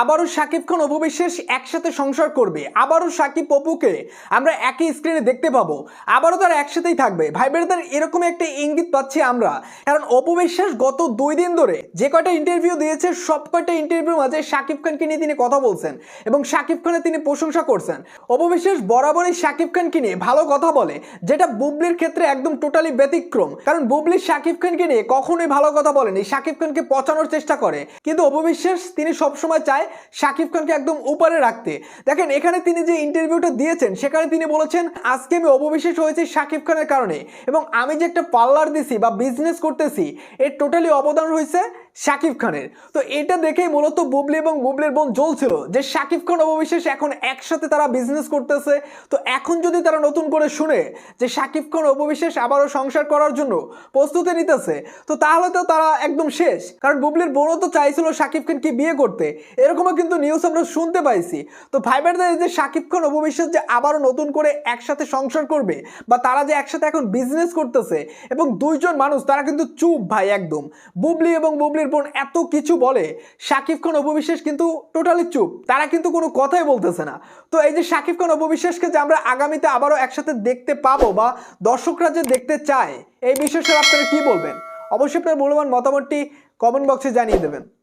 আবারও শাকিব খান অপবিশ্বাস একসাথে সংসার করবে। আবারও শাকিব অপুকে আমরা একই স্ক্রিনে দেখতে পাবো। আবারও তারা একসাথেই থাকবে। ভাই ব্রাদার এরকম একটা ইঙ্গিত পাচ্ছি আমরা। কারণ অপবিশ্বাস গত দুই দিন ধরে যে কয়টা ইন্টারভিউ দিয়েছে, সব কয়টা ইন্টারভিউর মাঝে শাকিব খানকে নিয়ে তিনি কথা বলছেন এবং শাকিব খানের তিনি প্রশংসা করছেন। অপবিশ্বাস বরাবরই শাকিব খানকে নিয়ে ভালো কথা বলে, যেটা বুবলির ক্ষেত্রে একদম টোটালি ব্যতিক্রম। কারণ বুবলি শাকিব খানকে নিয়ে কখনোই ভালো কথা বলেনি। শাকিব খানকে পচানোর চেষ্টা করে। কিন্তু অপবিশ্বাস তিনি সবসময় চায় শাকিব খানকে একদম উপরে রাখতে। দেখেন, এখানে তিনি যে ইন্টারভিউটা দিয়েছেন, সেখানে তিনি বলেছেন, আজকে আমি অপবিশ্বাস হয়েছি শাকিব খানের কারণে এবং আমি যে একটা পার্লার দিছি বা বিজনেস করতেছি, এর টোটালি অবদান হয়েছে শাকিব খানের। তো এটা দেখেই মূলত বুবলি এবং বুবলির বোন জ্বলছিল যে শাকিব খান অববিশ্বাস এখন একসাথে তারা বিজনেস করতেছে। তো এখন যদি তারা নতুন করে শুনে যে শাকিব খান অপবিশ্বাস আবারও সংসার করার জন্য প্রস্তুতি নিতেছে, তো তাহলে তো তারা একদম শেষ। কারণ বুবলির বোনও তো চাইছিল শাকিব খানকে বিয়ে করতে। এরকমও কিন্তু নিউজ আমরা শুনতে পাইছি। তো ভাইবারদের যে শাকিব খান অপবিশ্বাস যে আবারও নতুন করে একসাথে সংসার করবে বা তারা যে একসাথে এখন বিজনেস করতেছে এবং দুইজন মানুষ, তারা কিন্তু চুপ ভাই একদম। বুবলি এবং বুবলির বোন এত কিছু বলে, শাকিব খান অপবিশ্বাস কিন্তু টোটালি চুপ। তারা কিন্তু কোনো কথাই বলতেছে না। তো এই যে শাকিব খান অপবিশ্বাসকে যে আমরা আগামীতে আবারও একসাথে দেখতে পাবো বা দর্শকরা যে দেখতে চায়, এই বিষয়ে আপনারা কি বলবেন? অবশ্যই আপনার মূল্যবান মতামতটি কমেন্ট বক্সে জানিয়ে দেবেন।